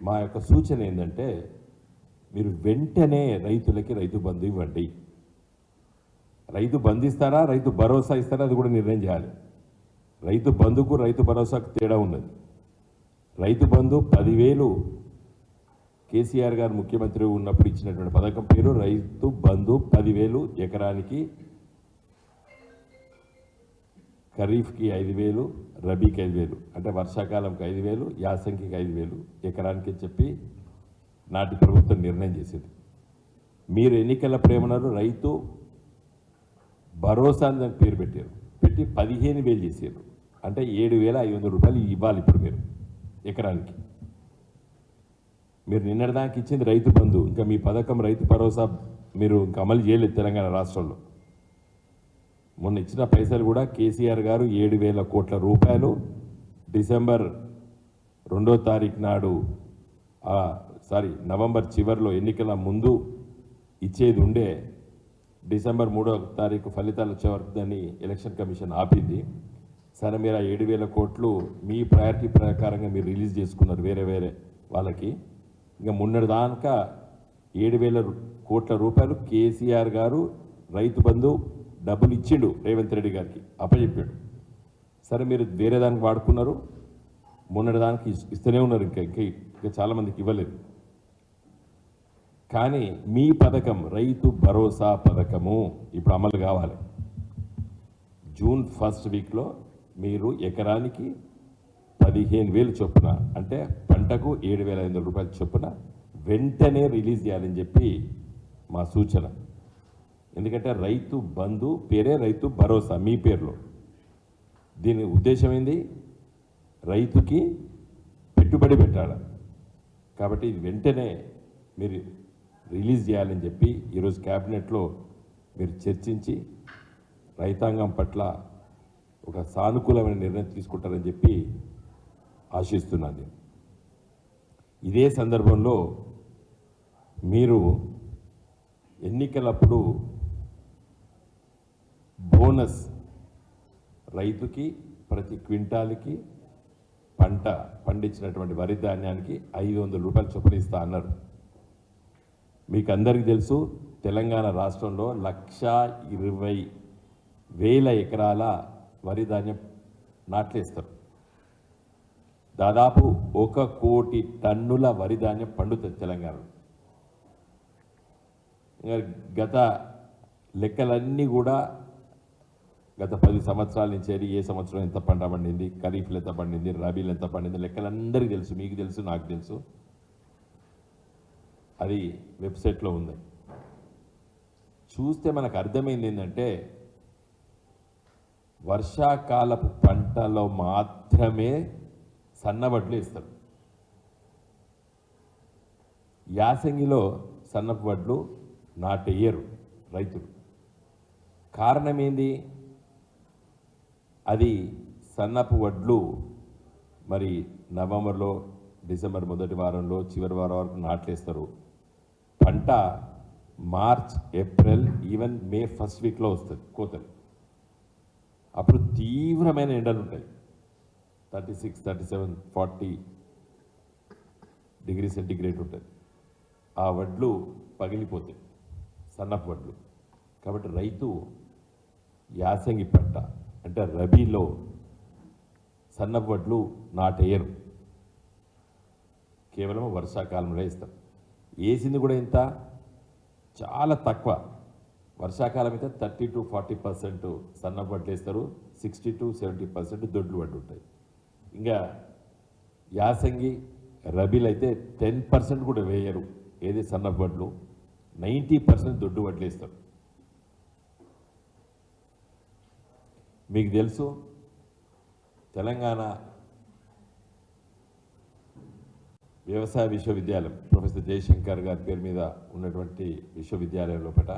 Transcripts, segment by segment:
మా యొక్క సూచన ఏంటంటే మీరు వెంటనే రైతులకి రైతు బంధు ఇవ్వండి. రైతు బంధు ఇస్తారా రైతు భరోసా ఇస్తారా అది కూడా నిర్ణయం చేయాలి. రైతు బంధుకు రైతు భరోసాకు తేడా ఉన్నది. రైతు బంధు పదివేలు కేసీఆర్ గారు ముఖ్యమంత్రి ఉన్నప్పుడు ఇచ్చినటువంటి పథకం పేరు రైతు బంధు పదివేలు ఎకరానికి ఖరీఫ్కి ఐదు వేలు రబీకి ఐదు వేలు అంటే వర్షాకాలంకి ఐదు వేలు యాసంగికి ఐదు వేలు ఎకరానికి చెప్పి నాటి ప్రభుత్వం నిర్ణయం చేసింది. మీరు ఎన్నికల ప్రేమనరు రైతు భరోసా అని దానికి పేరు పెట్టారు. పెట్టి పదిహేను వేలు చేశారు. అంటే ఏడు వేల ఐదు వందల రూపాయలు ఇవ్వాలి ఇప్పుడు మీరు ఎకరానికి. మీరు నిన్నటిదాకా ఇచ్చింది రైతు బంధు. ఇంకా మీ పథకం రైతు భరోసా మీరు ఇంకా అమలు చేయలేదు తెలంగాణ రాష్ట్రంలో. మొన్న ఇచ్చిన పైసలు కూడా కేసీఆర్ గారు ఏడు వేల కోట్ల రూపాయలు. డిసెంబర్ రెండో తారీఖు నాడు సారీ నవంబర్ చివరిలో ఎన్నికల ముందు ఇచ్చేది ఉండే డిసెంబర్ మూడో తారీఖు ఫలితాలు వచ్చే ఎలక్షన్ కమిషన్ ఆపింది. సరే మీరు ఆ ఏడు వేల కోట్లు మీ ప్రయారిటీ ప్రకారంగా మీరు రిలీజ్ చేసుకున్నారు వేరే వేరే వాళ్ళకి. ఇంకా మొన్నటి దాకా ఏడు వేల కోట్ల రూపాయలు కేసీఆర్ గారు రైతు బంధు డబ్బులు ఇచ్చిండు రేవంత్ రెడ్డి గారికి అప్పచెప్పాడు సరే మీరు వేరే దానికి వాడుకున్నారు మొన్నటి దానికి ఇస్తూనే ఉన్నారు ఇంకా ఇంకా ఇంకా చాలామందికి ఇవ్వలేదు. కానీ మీ పథకం రైతు భరోసా పథకము ఇప్పుడు అమలు కావాలి. జూన్ ఫస్ట్ వీక్లో మీరు ఎకరానికి పదిహేను వేలు చొప్పున అంటే పంటకు ఏడు వేల ఐదు వందల రూపాయల చొప్పున వెంటనే రిలీజ్ చేయాలని చెప్పి మా సూచన. ఎందుకంటే రైతు బంధు పేరే రైతు భరోసా మీ పేరులో. దీని ఉద్దేశం ఏంది? రైతుకి పెట్టుబడి పెట్టాలి. కాబట్టి వెంటనే మీరు రిలీజ్ చేయాలని చెప్పి ఈరోజు క్యాబినెట్లో మీరు చర్చించి రైతాంగం పట్ల ఒక సానుకూలమైన నిర్ణయం తీసుకుంటారని చెప్పి ఆశిస్తున్నాను ఇదే సందర్భంలో మీరు ఎన్నికలప్పుడు బోనస్ రైతుకి ప్రతి క్వింటాల్కి పంట పండించినటువంటి వరి ధాన్యానికి ఐదు వందల రూపాయలు చొప్పున ఇస్తా అన్నారు. మీకు అందరికీ తెలుసు తెలంగాణ రాష్ట్రంలో లక్ష ఇరవై వేల ఎకరాల వరి ధాన్యం నాట్లేస్తారు దాదాపు ఒక కోటి టన్నుల వరి ధాన్యం పండుతుంది తెలంగాణలో. గత లెక్కలన్నీ కూడా గత పది సంవత్సరాల నుంచి అది ఏ సంవత్సరం ఎంత పంట పండింది ఖరీఫ్లు ఎంత పండింది రబీలు ఎంత పండింది లెక్కలందరికీ తెలుసు మీకు తెలుసు నాకు తెలుసు. అది వెబ్సైట్లో ఉంది. చూస్తే మనకు అర్థమైంది ఏంటంటే వర్షాకాలపు పంటలో మాత్రమే సన్నబడ్లు ఇస్తారు యాసంగిలో సన్నపు వడ్లు నాటేయరు రైతులు. కారణం ఏంది? అది సన్నపు వడ్లు మరి నవంబర్లో డిసెంబర్ మొదటి వారంలో చివరి వారం వరకు నాట్లేస్తారు. పంట March April even May first వీక్లో వస్తుంది కోతలు. అప్పుడు తీవ్రమైన ఎండలు ఉంటాయి. Thirty six thirty seven forty degree centigrade ఉంటుంది. ఆ వడ్లు పగిలిపోతాయి సన్నపు వడ్లు. కాబట్టి రైతు యాసంగి పంట అంటే రబీలో సన్నపు నాటేయరు. కేవలం వర్షాకాలంలో వేస్తారు. వేసింది కూడా ఎంత? చాలా తక్కువ. వర్షాకాలం అయితే థర్టీ టు ఫార్టీ పర్సెంట్ సన్నపు వేస్తారు. సిక్స్టీ టు సెవెంటీ పర్సెంట్ దొడ్లు వడ్లు ఉంటాయి ఇంకా యాసంగి రబీలు అయితే టెన్ పర్సెంట్ కూడా వేయరు. ఏది సన్నపడ్లు నైంటీ పర్సెంట్ దొడ్డు వడ్లు మీకు తెలుసు తెలంగాణ వ్యవసాయ విశ్వవిద్యాలయం ప్రొఫెసర్ జయశంకర్ గారి పేరు మీద ఉన్నటువంటి విశ్వవిద్యాలయం లోపల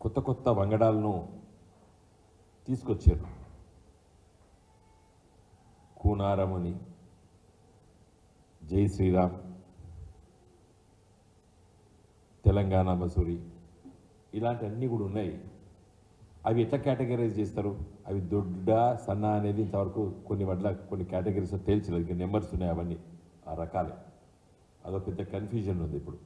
కొత్త కొత్త వంగడాలను తీసుకొచ్చారు. కూనారముని జై శ్రీరామ్ తెలంగాణ మసూరి ఇలాంటివన్నీ కూడా ఉన్నాయి. అవి ఎట్లా కేటగరైజ్ చేస్తారు? అవి దొడ్డ సన్న అనేది ఇంతవరకు కొన్ని వడ్ల కొన్ని కేటగిరీస్ తేల్చలేదు. ఇంకా నెంబర్స్ ఉన్నాయి అవన్నీ. ఆ రకాలే. అదొక పెద్ద కన్ఫ్యూజన్ ఉంది ఇప్పుడు.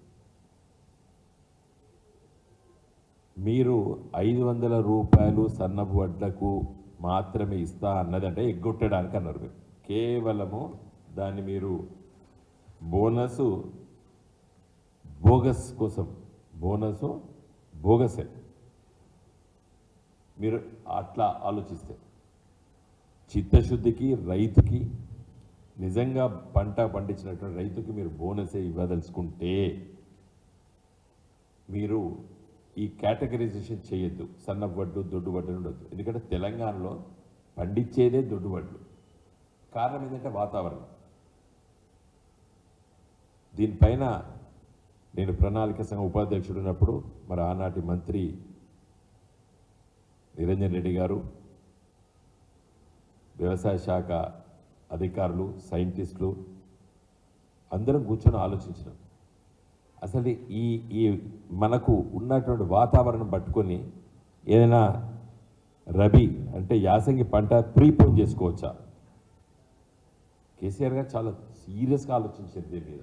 మీరు ఐదు వందల రూపాయలు సన్నపు వడ్లకు మాత్రమే ఇస్తా అన్నదంటే ఎగ్గొట్టడానికి అన్నారు మీరు. కేవలము దాన్ని మీరు బోనస్ బోగస్ కోసం. బోనస్ బోగసే. మీరు అట్లా ఆలోచిస్తే చిత్తశుద్ధికి రైతుకి నిజంగా పంట పండించినటువంటి రైతుకి మీరు బోనసే ఇవ్వదలుచుకుంటే మీరు ఈ కేటగరైజేషన్ చేయొద్దు. సన్న వడ్లు దొడ్డు వడ్లు ఉండొద్దు. ఎందుకంటే తెలంగాణలో పండించేదే దొడ్డు వడ్లు. కారణం ఏంటంటే వాతావరణం. దీనిపైన నేను ప్రణాళిక సంఘం ఉపాధ్యక్షుడు ఉన్నప్పుడు మరి ఆనాటి మంత్రి నిరంజన్ రెడ్డి గారు వ్యవసాయ శాఖ అధికారులు సైంటిస్టులు అందరం కూర్చొని ఆలోచించినాం. అసలు ఈ ఈ మనకు ఉన్నటువంటి వాతావరణం పట్టుకొని ఏదైనా రబీ అంటే యాసంగి పంట ప్రీపోన్ చేసుకోవచ్చా? కేసీఆర్ గారు చాలా సీరియస్గా ఆలోచించారు దీని మీద.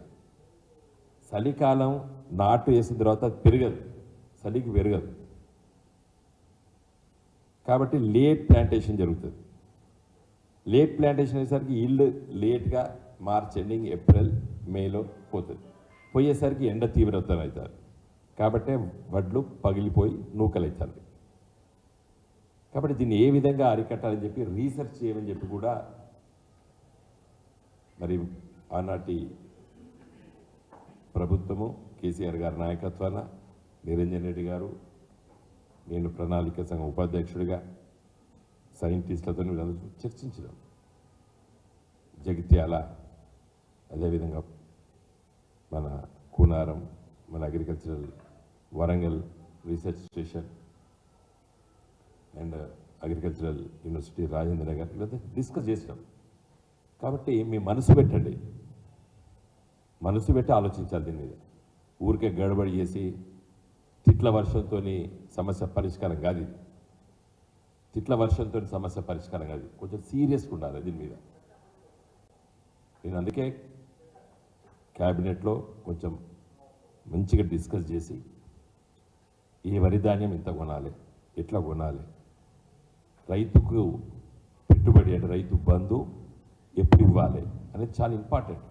చలికాలం నాటు వేసిన తర్వాత అది పెరగదు. చలికి పెరగదు. కాబట్టి లేట్ ప్లాంటేషన్ జరుగుతుంది. లేట్ ప్లాంటేషన్ అయ్యేసరికి ఇల్లు లేట్గా మార్చ్ ఎండింగ్ ఏప్రిల్ మేలో పోతుంది. పోయేసరికి ఎండ తీవ్రత అవుతారు కాబట్టి వడ్లు పగిలిపోయి నూకలవుతారు కాబట్టి దీన్ని ఏ విధంగా అరికట్టాలని చెప్పి రీసెర్చ్ చేయమని చెప్పి కూడా మరి ఆనాటి ప్రభుత్వము కేసీఆర్ గారి నాయకత్వాన నిరంజన్ రెడ్డి గారు నేను ప్రణాళిక సంఘం ఉపాధ్యక్షుడిగా సైంటిస్టులతో వీళ్ళందరూ చర్చించడం. జగిత్యాల అదేవిధంగా మన కూనారం మన agricultural Warangal research station and agricultural university Rajendra Nagar వీళ్ళతో డిస్కస్ చేసినాం. కాబట్టి మీ మనసు పెట్టండి. మనసు పెట్టి ఆలోచించాలి దీని మీద. ఊరికే గడబడి చేసి తిట్ల వర్షంతో సమస్య పరిష్కారం కాదు ఇది. తిట్ల వర్షంతో సమస్య పరిష్కారం కాదు కొంచెం సీరియస్గా ఉండాలి దీని మీద. నేను అందుకే క్యాబినెట్లో కొంచెం మంచిగా డిస్కస్ చేసి ఈ వరి ధాన్యం ఇంత కొనాలి ఎట్లా కొనాలి రైతుకు పెట్టుబడి అంటే రైతు బంధు ఎప్పుడు ఇవ్వాలి అనేది చాలా ఇంపార్టెంట్.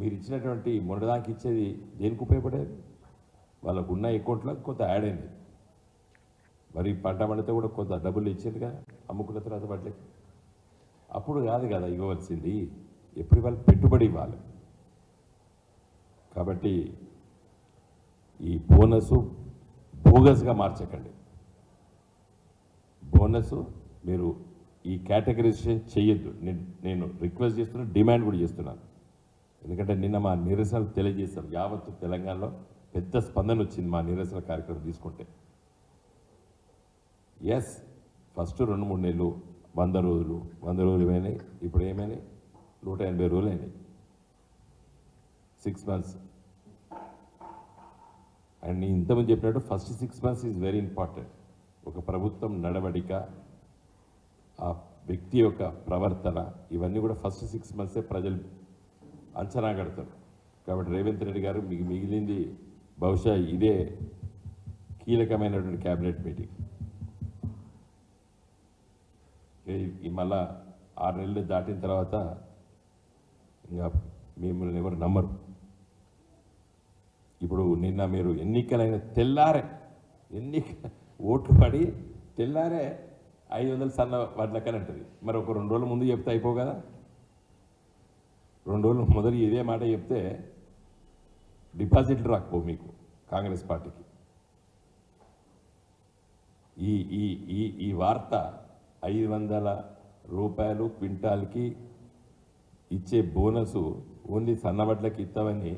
మీరు ఇచ్చినటువంటి మొన్నదానికి ఇచ్చేది దేనికి ఉపయోగపడేది? వాళ్ళకు ఉన్న అకౌంట్లో కొంత యాడ్ అయింది. మరి పంట పండితే కూడా కొంత డబ్బులు ఇచ్చింది కదా అమ్ముకున్న తర్వాత వాటికి అప్పుడు కాదు కదా ఇవ్వవలసింది ఎప్పుడు వాళ్ళు పెట్టుబడి ఇవ్వాలి. కాబట్టి ఈ బోనస్ బోగస్గా మార్చకండి. బోనస్ మీరు ఈ కేటగరైజేషన్ చేయొద్దు. నేను నేను రిక్వెస్ట్ చేస్తున్నాను డిమాండ్ కూడా చేస్తున్నాను. ఎందుకంటే నిన్న మా నిరసనలు తెలియజేశాం యావత్తు తెలంగాణలో పెద్ద స్పందన వచ్చింది మా నిరసన కార్యక్రమం తీసుకుంటే. ఎస్ ఫస్ట్ రెండు మూడు నెలలు వంద రోజులు వంద రోజులు ఏమైనాయి? ఇప్పుడు ఏమైనాయి? నూట ఎనభై రోజులు అయినాయి. సిక్స్ మంత్స్ అండ్ నేను ఇంతమంది చెప్పినట్టు first six months is very important ఒక ప్రభుత్వం నడవడిక ఆ వ్యక్తి యొక్క ప్రవర్తన ఇవన్నీ కూడా ఫస్ట్ సిక్స్ మంత్సే ప్రజలు అంచనా కడతారు. కాబట్టి రేవంత్ రెడ్డి గారు మీకు మిగిలింది బహుశా ఇదే కీలకమైనటువంటి క్యాబినెట్ మీటింగ్. ఈ- మళ్ళా ఆరు నెలలు దాటిన తర్వాత ఇంకా మిమ్మల్ని ఎవరు నమ్మరు. ఇప్పుడు నిన్న మీరు ఎన్నికలైన తెల్లారే ఎన్నిక ఓట్లు పడి తెల్లారే ఐదు వందలు సన్న వడ్లకని అంటది. మరి ఒక రెండు రోజుల ముందు చెప్తే అయిపో కదా? రెండు రోజులు మొదలు ఇదే మాట చెప్తే డిపాజిట్లు రాకపో మీకు కాంగ్రెస్ పార్టీకి. ఈ ఈ ఈ ఈ వార్త ఐదు వందల రూపాయలు క్వింటాల్కి ఇచ్చే బోనసు ఓన్లీ సన్నబడ్లకి ఇస్తామని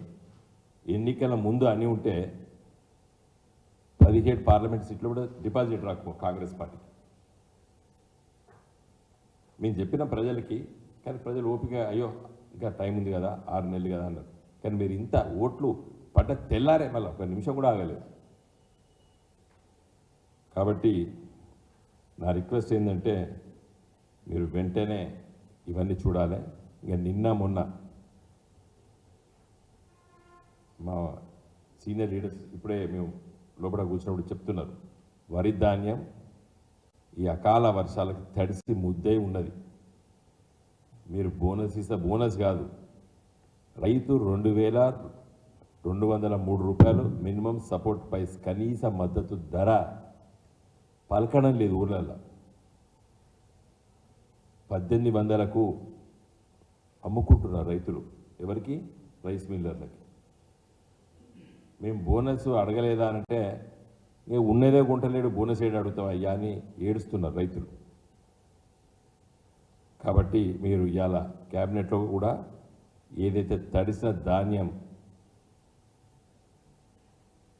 ఎన్నికల ముందు అని ఉంటే పదిహేడు పార్లమెంట్ సీట్లు కూడా డిపాజిట్ రాకపో కాంగ్రెస్ పార్టీకి. మేము చెప్పిన ప్రజలకి కానీ ప్రజలు ఓపిక అయ్యో ఇంకా టైం ఉంది కదా ఆరు నెలలు కదా అన్నారు. కానీ మీరు ఇంత ఓట్లు పడ్డ తెల్లారే మళ్ళీ ఒక నిమిషం కూడా ఆగలేదు. కాబట్టి నా రిక్వెస్ట్ ఏంటంటే మీరు వెంటనే ఇవన్నీ చూడాలి. ఇంకా నిన్న మొన్న మా సీనియర్ లీడర్స్ ఇప్పుడే మేము లోపల కూర్చున్నప్పుడు చెప్తున్నారు. వరి ధాన్యం ఈ అకాల వర్షాలకు తడిసి ముద్దై ఉన్నది. మీరు బోనస్ ఇస్తే బోనస్ కాదు. రైతు రెండు వేల రెండు వందల మూడు రూపాయలు మినిమం సపోర్ట్ ప్రైస్ కనీస మద్దతు ధర పలకడం లేదు ఊళ్ళల్లో పద్దెనిమిది వందలకు అమ్ముకుంటున్నారు రైతులు ఎవరికి? రైస్ మిల్లర్లకి. మేము బోనస్ అడగలేదా అంటే ఇక ఉన్నదే గుంటలేడు బోనస్ ఏడు అడుగుతాం అయ్యా అని ఏడుస్తున్నారు రైతులు. కాబట్టి మీరు ఇవాళ క్యాబినెట్లో కూడా ఏదైతే తడిసిన ధాన్యం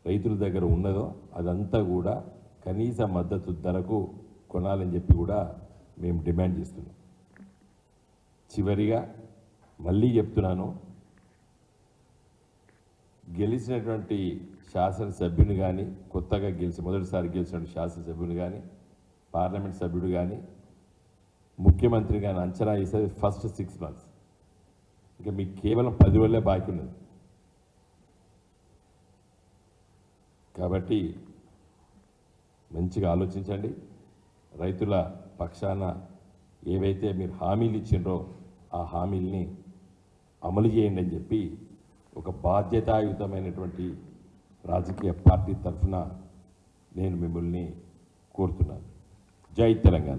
రైతుల దగ్గర ఉన్నదో అదంతా కూడా కనీస మద్దతు ధరకు కొనాలని చెప్పి కూడా మేము డిమాండ్ చేస్తున్నాం. చివరిగా మళ్ళీ చెప్తున్నాను గెలిచినటువంటి శాసనసభ్యుని కానీ కొత్తగా గెలిచి మొదటిసారి గెలిచినటువంటి శాసనసభ్యుని కానీ పార్లమెంట్ సభ్యుడు కానీ ముఖ్యమంత్రి కానీ అంచనా వేసేది ఫస్ట్ సిక్స్ మంత్స్ ఇంకా మీకు కేవలం పది రోజులే బాకీ ఉన్నది. కాబట్టి మంచిగా ఆలోచించండి. రైతుల పక్షాన ఏవైతే మీరు హామీలు ఇచ్చిండ్రో ఆ హామీల్ని అమలు చేయండి అని చెప్పి ఒక బాధ్యతాయుతమైనటువంటి రాజకీయ పార్టీ తరఫున నేను మిమ్మల్ని కోరుతున్నాను. జై తెలంగాణ.